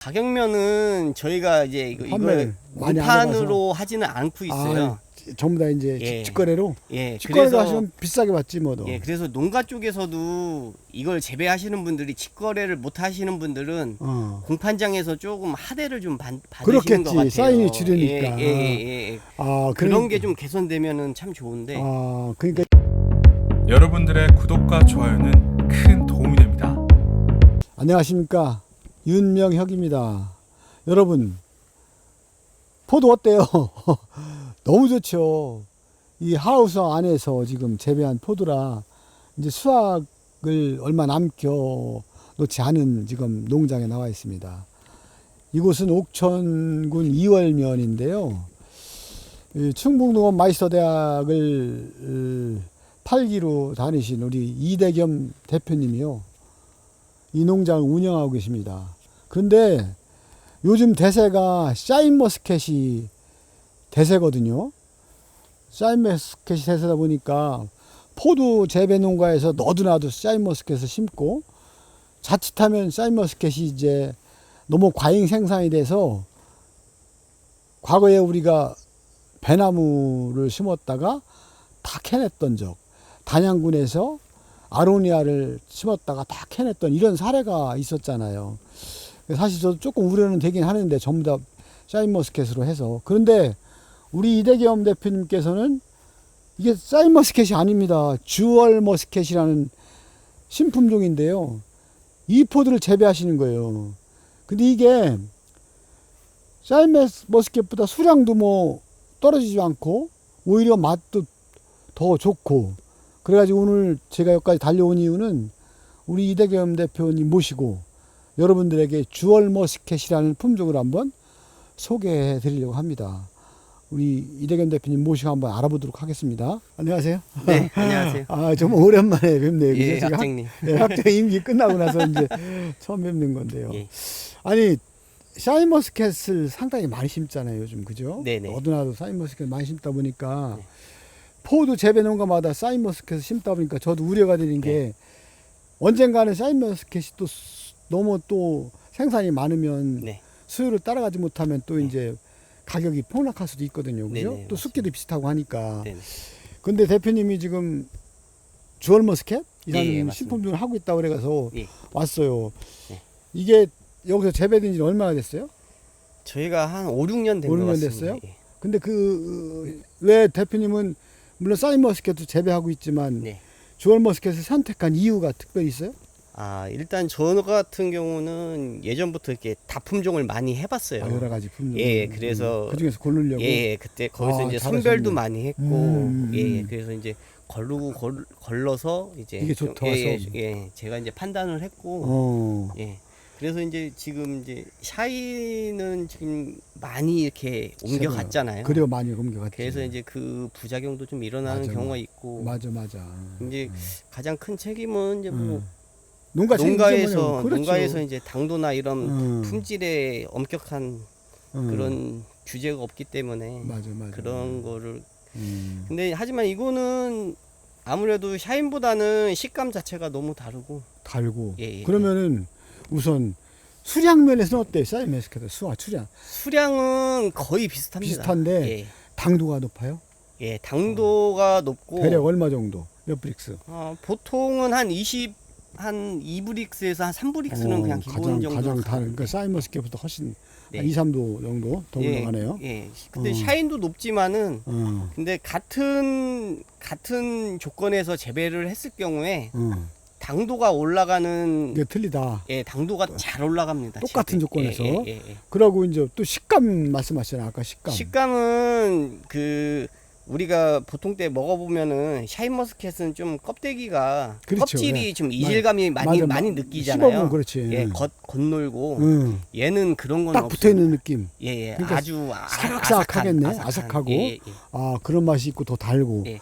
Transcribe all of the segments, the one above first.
가격면은 저희가 이제 이거, 이걸 판매를 많이 안 원판으로 하지는 않고 있어요. 아, 전부 다 이제 예. 직거래로 예, 직거래로 하시면 비싸게 받지 뭐도. 예, 그래서 농가 쪽에서도 이걸 재배하시는 분들이 직거래를 못 하시는 분들은 어. 공판장에서 조금 하대를 좀 받, 받으시는 것 그렇겠지. 같아요. 사인이 줄으니까. 예, 예, 예, 예. 아 그런 그러니까- 게좀 개선되면은 참 좋은데. 아 그러니까 여러분들의 구독과 좋아요는 큰 도움이 됩니다. 안녕하십니까 윤명혁입니다. 여러분 포도 어때요? 너무 좋죠. 이 하우스 안에서 지금 재배한 포도라 이제 수확을 얼마 남겨 놓지 않은 지금 농장에 나와 있습니다. 이곳은 옥천군 이월면인데요. 이 충북농업 마이스터 대학을 8기로 다니신 우리 이대겸 대표님이요. 이 농장을 운영하고 계십니다. 그런데 요즘 대세가 샤인머스켓이 대세거든요. 샤인머스켓이 대세다 보니까 포도 재배 농가에서 너도나도 샤인머스켓을 심고 자칫하면 샤인머스켓이 이제 너무 과잉 생산이 돼서 과거에 우리가 배나무를 심었다가 다 캐냈던 적 단양군에서 아로니아를 심었다가 다 캐냈던 이런 사례가 있었잖아요. 사실 저도 조금 우려는 되긴 하는데 전부 다 샤인머스켓으로 해서 그런데 우리 이대겸 대표님께서는 이게 샤인머스켓이 아닙니다. 주얼머스켓이라는 신품종인데요. 이 포드를 재배하시는 거예요. 근데 이게 샤인머스켓보다 수량도 뭐 떨어지지 않고 오히려 맛도 더 좋고 그래가지고 오늘 제가 여기까지 달려온 이유는 우리 이대겸 대표님 모시고 여러분들에게 주얼머스켓이라는 품종을 한번 소개해 드리려고 합니다. 우리 이대겸 대표님 모시고 한번 알아보도록 하겠습니다. 안녕하세요. 네, 안녕하세요. 아, 정말 오랜만에 뵙네요. 예, 제가 학- 학장님. 네, 학장 임기 끝나고 나서 이제 처음 뵙는 건데요. 예. 아니 샤인머스켓을 상당히 많이 심잖아요 요즘 그죠? 네네. 어디나도 샤인머스켓 많이 심다 보니까 네. 포도 재배 농가마다 샤인머스켓을 심다 보니까 저도 우려가 되는 게 네. 언젠가는 샤인머스켓이 또 수- 너무 또 생산이 많으면 네. 수요를 따라가지 못하면 또 이제 가격이 폭락할 수도 있거든요 그죠? 네네, 또. 습기도 비슷하고 하니까 네. 근데 대표님이 지금 주얼 머스켓 이라는 예, 예, 맞습니다. 신품종을 하고 있다고 그래서 예. 왔어요. 예. 이게 여기서 재배된 지 얼마나 됐어요? 저희가 한 5, 6년 된 5, 것 6년 같습니다. 됐어요? 예. 근데 그 왜 대표님은 물론 사이머스켓도 재배하고 있지만 네. 주얼 머스켓을 선택한 이유가 특별히 있어요? 아, 일단 저 같은 경우는 예전부터 이렇게 다품종을 많이 해봤어요. 아, 여러 가지 품종. 예, 그래서- 그 중에서 고르려고. 예, 그때 거기서 아, 이제 잘하셨네. 선별도 많이 했고, 음, 예, 음. 그래서 이제 걸르고 걸, 걸러서 이제 이게 좀- 좋다 예, 예. 예, 제가 이제 판단을 했고, 어. 예, 그래서 이제 지금 이제 샤이는 지금 많이 이렇게 옮겨갔잖아요. 그래요 많이 옮겨갔지. 그래서 이제 그 부작용도 좀 일어나는 맞아, 경우가 있고, 맞아 맞아. 이제 가장 큰 책임은 이제 뭐 음. 농가 농가에서 그렇죠. 농가에서 이제 당도나 이런 음. 품질에 엄격한 음. 그런 규제가 없기 때문에 맞아 맞아. 그런 거를 음. 근데 하지만 이거는 아무래도 샤인보다는 식감 자체가 너무 다르고 달고. 예, 예, 그러면은 우선 수량 면에서는 어때? 사이머스켓 수와 수량 수량은 거의 비슷합니다. 비슷한데 예, 당도가 높아요? 예, 당도가 높고 대략 얼마 정도? 몇 브릭스? 어, 보통은 한 20, 한 2브릭스에서 한 3브릭스는 어, 그냥 기본 가장 정도. 가장 다른 그러니까 사이머스켓보다 훨씬 네. 한 2, 3도 정도 더 올라가네요. 예. 근데 어. 샤인도 높지만은 어. 근데 같은 같은 조건에서 재배를 했을 경우에 어. 당도가 올라가는 이게 틀리다. 예, 당도가 잘 올라갑니다. 똑같은 재배. 조건에서. 예, 예, 예, 그러고 이제 또 식감 말씀하셨잖아요. 아까 예. 식감. 식감은 그 우리가 보통 때 먹어보면은 샤인머스켓은 좀 껍데기가 그렇죠. 껍질이 예. 좀 이질감이 많이 맞아, 많이 마- 느끼잖아요. 그렇지. 예, 겉 겉놀고 응. 얘는 그런 건딱 붙어 있는 느낌. 예, 예. 그러니까 아주 아- 사각사각하겠네. 아삭한, 아삭하고. 예, 예, 예. 아 그런 맛이 있고 더 달고. 예.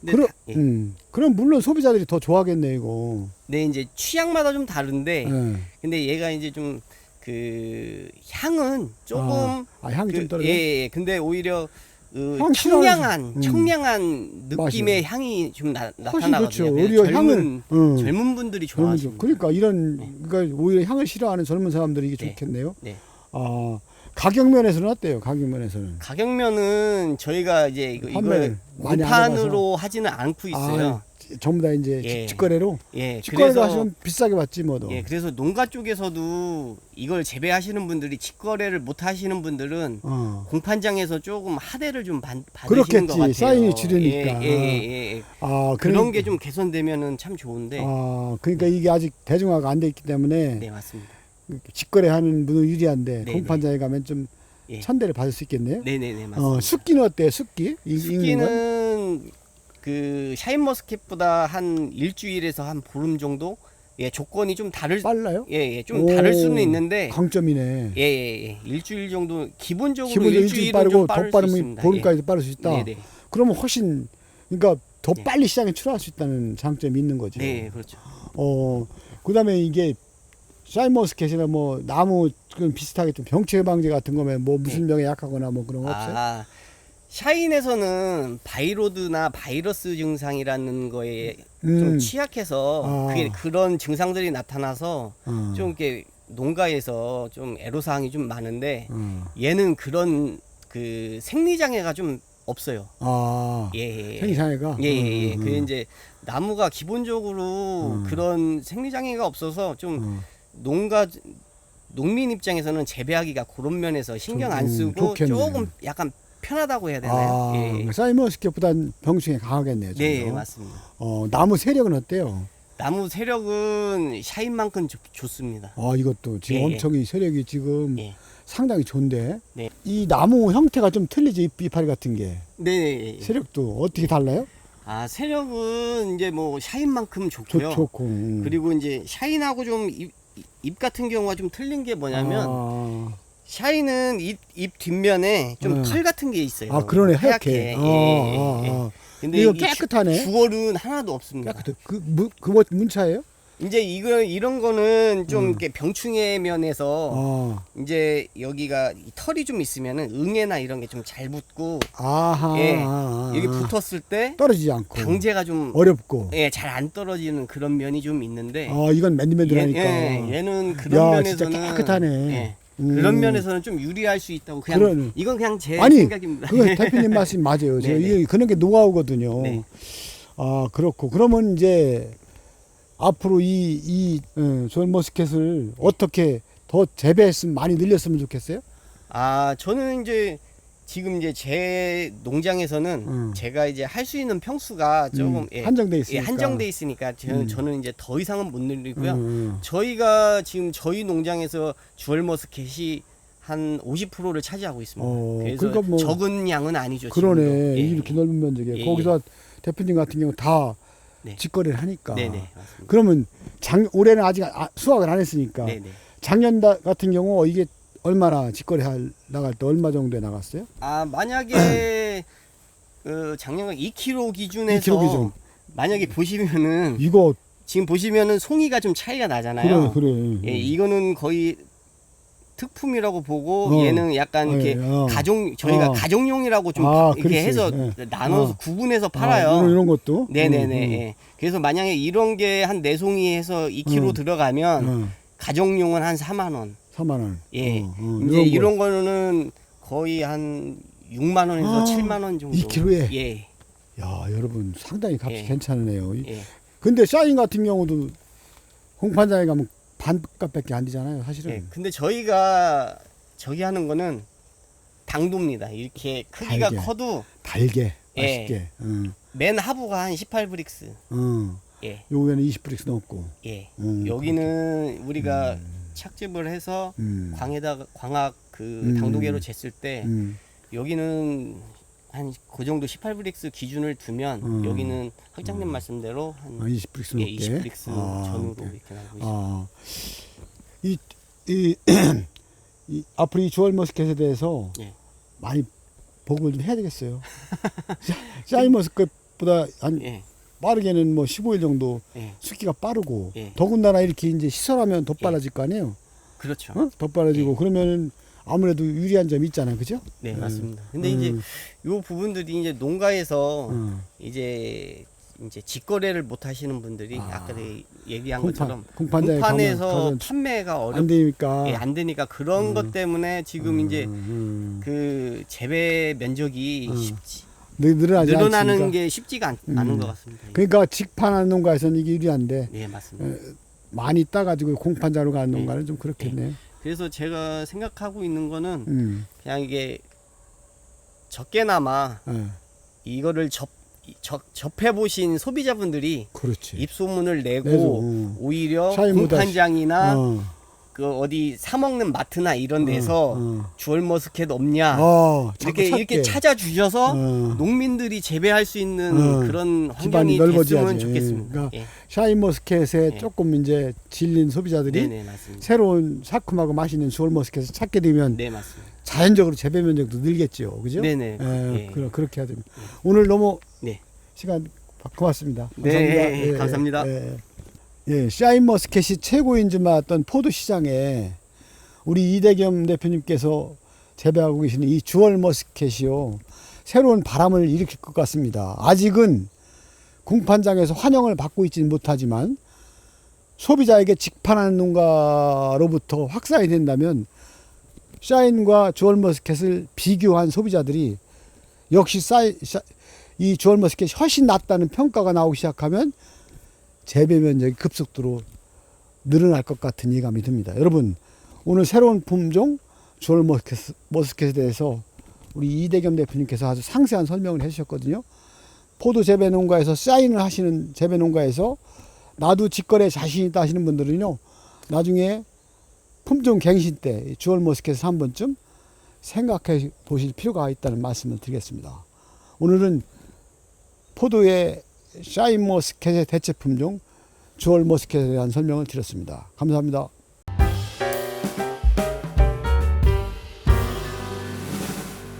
근데 그럼 다- 예. 음. 그럼 물론 소비자들이 더 좋아하겠네 이거. 네, 이제 취향마다 좀 다른데 예. 근데 얘가 이제 좀 그 향은 조금 아, 향이 그, 좀 떨어져. 예, 예. 근데 오히려 그향 청량한 음. 청량한 느낌의 향이 좀 나, 훨씬 나타나거든요. 좋죠. 그래서 오히려 젊은 향을 응. 젊은 분들이. 좋아하시는 그러니까 이런 네. 그러니까 오히려 향을 싫어하는 젊은 사람들이 이게 네. 좋겠네요. 네. 아 가격 면에서는 어때요? 가격 면에서는 가격면은 저희가 이제 이거 판매를 이걸 많이 무판으로 하지는 않고 있어요. 아, 전부 다 이제 예. 직- 직거래로 예, 직거래로 하시면 비싸게 받지 뭐도. 예, 그래서 농가 쪽에서도 이걸 재배하시는 분들이 직거래를 못 하시는 분들은 어. 공판장에서 조금 하대를 좀 받, 받으시는 그렇겠지. 것 같아요. 사인이 줄으니까. 예, 예, 예, 예. 아 그런 그러니까- 게좀 개선되면은 참 좋은데. 아 그러니까 이게 아직 대중화가 안 돼 있기 때문에 네, 맞습니다. 직거래하는 분은 유리한데 네, 공판장에 가면 좀 예. 천대를 받을 수 있겠네요. 네, 네, 네, 맞습니다. 어, 숙기는 어때요? 숙기? 이- 익는 건? 숙기는 그 샤인머스켓보다 한 일주일에서 한 보름 정도 예, 조건이 좀 다를 빨라요? 예, 예, 좀 오, 다를 수는 있는데 강점이네. 예, 예, 예. 일주일 정도 기본적으로 기본적으로 일주일 일주일은 빠르고 좀더 빠를 수 빠르면 있습니다. 보름까지 빠를 수 있다. 예. 네, 네. 그러면 훨씬 그러니까 더 네. 빨리 시장에 출하할 수 있다는 장점이 있는 거죠. 네, 그렇죠. 어 그다음에 이게 샤인머스켓이나 뭐 나무 그 비슷하게 좀 병치 예방제 같은 거면 뭐 무슨 병에 약하거나 뭐 그런 거 없어요? 네. 아, 샤인에서는 바이로드나 바이러스 증상이라는 거에 좀 음. 취약해서 아. 그게 그런 증상들이 나타나서 어. 좀 이렇게 농가에서 좀 애로사항이 좀 많은데 어. 얘는 그런 그 생리장애가 좀 없어요. 아 예, 예, 예. 생장애가 예, 예, 예. 음, 그 음, 이제 나무가 기본적으로 음. 그런 생리장애가 없어서 좀 음. 농가 농민 입장에서는 재배하기가 그런 면에서 신경 안 음, 쓰고 좋겠네. 조금 약간 편하다고 해야 되나요? 아, 예, 예. 사이먼스켓보단 병충해 강하겠네요. 좀 네, 더. 맞습니다. 어, 나무 세력은 어때요? 나무 세력은 샤인만큼 좋, 좋습니다. 아, 이것도 지금 예, 예. 엄청 이 세력이 지금 예. 상당히 좋은데. 네. 이 나무 형태가 좀 틀리죠. 잎, 이파리 같은 게. 네, 네. 예. 세력도 어떻게 달라요? 아 세력은 이제 뭐 샤인만큼 좋, 좋고요. 좋고. 음. 그리고 이제 샤인하고 좀 잎, 잎 같은 경우가 좀 틀린 게 뭐냐면 아, 샤인은 잎, 잎 뒷면에 좀 음. 털 같은 게 있어요. 아, 그러네. 하얗게. 하얗게. 아, 예, 예, 아, 예. 아. 근데 이거 이 주- 깨끗하네. 주얼은 하나도 없습니다. 깨끗해. 그, 무, 그뭐 문차예요? 이제 이거 이런 거는 좀 음. 이렇게 병충해 면에서 아, 이제 여기가 이 털이 좀 있으면은 응애나 이런 게 좀 잘 붙고 아하. 예. 아, 아, 여기 아. 붙었을 때 떨어지지 않고. 강제가 좀 어렵고. 예, 잘 안 떨어지는 그런 면이 좀 있는데 아, 이건 얘, 맨들맨들하니까. 예, 얘는 그런 야, 면에서는 진짜 깨끗하네. 예, 음. 그런 면에서는 좀 유리할 수 있다고 그냥 그런- 이건 그냥 제 아니, 생각입니다. 그거 대표님 말씀 맞아요. 저 네, 네. 이게 그런 게 노하우거든요. 네. 아 그렇고 그러면 이제 앞으로 이이 어, 존머스켓을 어떻게 더 재배했으면 많이 늘렸으면 좋겠어요? 아, 저는 이제 지금 이제 제 농장에서는 음. 제가 이제 할 수 있는 평수가 조금 음, 예, 한정돼 예, 있으니까. 한정돼 있으니까 저, 음. 저는 이제 더 이상은 못 늘리고요. 음, 저희가 지금 저희 농장에서 주얼 머스켓이 한 50%를 차지하고 있습니다. 어, 그래서 그러니까 뭐 적은 양은 아니죠. 그러네. 예, 이렇게 넓은 면적에 예, 거기서 대표님 같은 경우 다 네. 직거래를 하니까. 네, 네. 그러면 작 올해는 아직 아- 수확을 안 했으니까 네, 네. 작년 다- 같은 경우 이게 얼마나 직거래 할 나갈 때 얼마 정도에 나갔어요? 아, 만약에 그 작년 2kg 기준에서 2kg 기준. 만약에 보시면은 이거 지금 보시면은 송이가 좀 차이가 나잖아요. 그래 그래. 예, 이거는 거의 특품이라고 보고 어. 얘는 약간 이렇게 예, 어. 가정 저희가 어. 가정용이라고 좀 아, 이렇게 그렇지. 해서 예. 나눠서 어. 구분해서 아, 팔아요. 이런, 이런 것도. 네네네. 음, 음. 예. 그래서 만약에 이런 게 한 네 송이 해서 2kg 음. 들어가면 어, 가정용은 한 4만 원. 4만 원. 예. 어, 어, 이제 거. 이런 거는 거의 한 6만 원에서 아, 7만 원 정도. 2kg 에? 예. 야 여러분 상당히 값이 예. 괜찮으네요. 이- 예. 근데 샤인 같은 경우도 공판장에 가면 반값밖에 안 되잖아요. 사실은. 예. 근데 저희가 저기 하는 거는 당도입니다. 이렇게 크기가 달게. 커도 달게 예. 맛있게. 응. 맨 하부가 한 18브릭스. 응. 예. 요거에는 20브릭스 넣고. 예. 음, 여기는 우리가 착즙을 해서 음. 광에다 광학 그 음. 당도계로 쟀을 때 음. 여기는 한 그 정도 18브릭스 기준을 두면 음. 여기는 학장님 말씀대로 한 아, 20브릭스 예, 넣게. 20브릭스 아, 전후로 오케이. 이렇게 나오고 있습니다. 아, 이, 이, 이 앞으로 이 주얼 머스켓에 대해서 예. 많이 보고를 좀 해야 되겠어요. 샤- 샤인 머스켓보다 한 예. 빠르게는 뭐 15일 정도 예. 숙기가 빠르고 예. 더군다나 이렇게 이제 시설하면 더 빨라질 거 아니에요. 그렇죠. 어? 더 빨라지고 예. 그러면 아무래도 유리한 점이 있잖아요, 그죠? 네, 음. 맞습니다. 근데 음. 이제 요 부분들이 이제 농가에서 어. 이제 이제 직거래를 못 하시는 분들이 아. 아. 까 얘기한 공판, 것처럼 공판장에 공판에서 가면 판매가 안 어렵 되니까. 예, 안 되니까 그런 음. 것 때문에 지금 이제 음, 음. 그 재배 면적이 음. 쉽지 늘- 늘어나지 늘어나는 않으니까. 게 쉽지가 않, 음. 않은 것 같습니다. 그러니까 직판하는 농가에서는 이게 유리한데 네, 맞습니다. 많이 따가지고 공판자로 가는 네. 농가는 좀 그렇겠네. 그래서 제가 생각하고 있는 거는 음, 그냥 이게 적게나마 어, 이거를 접, 접 접해 보신 소비자분들이 그렇지. 입소문을 내고 내서, 어. 오히려 샤인보다 공판장이나 어, 그 어디 사 먹는 마트나 이런 데서 어, 주얼 머스켓 없냐 어, 자꾸 이렇게 찾게. 이렇게 찾아주셔서 어. 농민들이 재배할 수 있는 어. 그런 기반이 환경이 넓어져야지. 됐으면 좋겠습니다. 그러니까 예. 샤인머스켓에 네. 조금 이제 질린 소비자들이 네네 맞습니다. 새로운 상큼하고 맛있는 주얼머스켓을 찾게 되면 네 맞습니다. 자연적으로 재배 면적도 늘겠죠, 그죠? 네네. 예, 예. 그러, 그렇게 해야 됩니다. 오늘 너무 네. 시간 고맙습니다. 네, 감사합니다. 예, 감사합니다. 예, 예, 샤인 머스켓이 최고인 줄 알았던 포도 시장에 우리 이대겸 대표님께서 재배하고 계시는 이 주얼 머스켓이요 새로운 바람을 일으킬 것 같습니다. 아직은 공판장에서 환영을 받고 있지는 못하지만 소비자에게 직판하는 농가로부터 확산이 된다면 샤인과 주얼 머스켓을 비교한 소비자들이 역시 사이, 샤, 이 주얼 머스켓이 훨씬 낫다는 평가가 나오기 시작하면 재배 면적이 급속도로 늘어날 것 같은 예감이 듭니다. 여러분 오늘 새로운 품종 주얼 머스켓 머스켓에 대해서 우리 이대겸 대표님께서 아주 상세한 설명을 해주셨거든요. 포도 재배 농가에서 사인을 하시는 재배 농가에서 나도 직거래 자신 있다 하시는 분들은요 나중에 품종 갱신 때 주얼 머스켓을 한 번쯤 생각해 보실 필요가 있다는 말씀을 드리겠습니다. 오늘은 포도의 샤인 머스켓의 대체 품종 주얼 머스켓에 대한 설명을 드렸습니다. 감사합니다.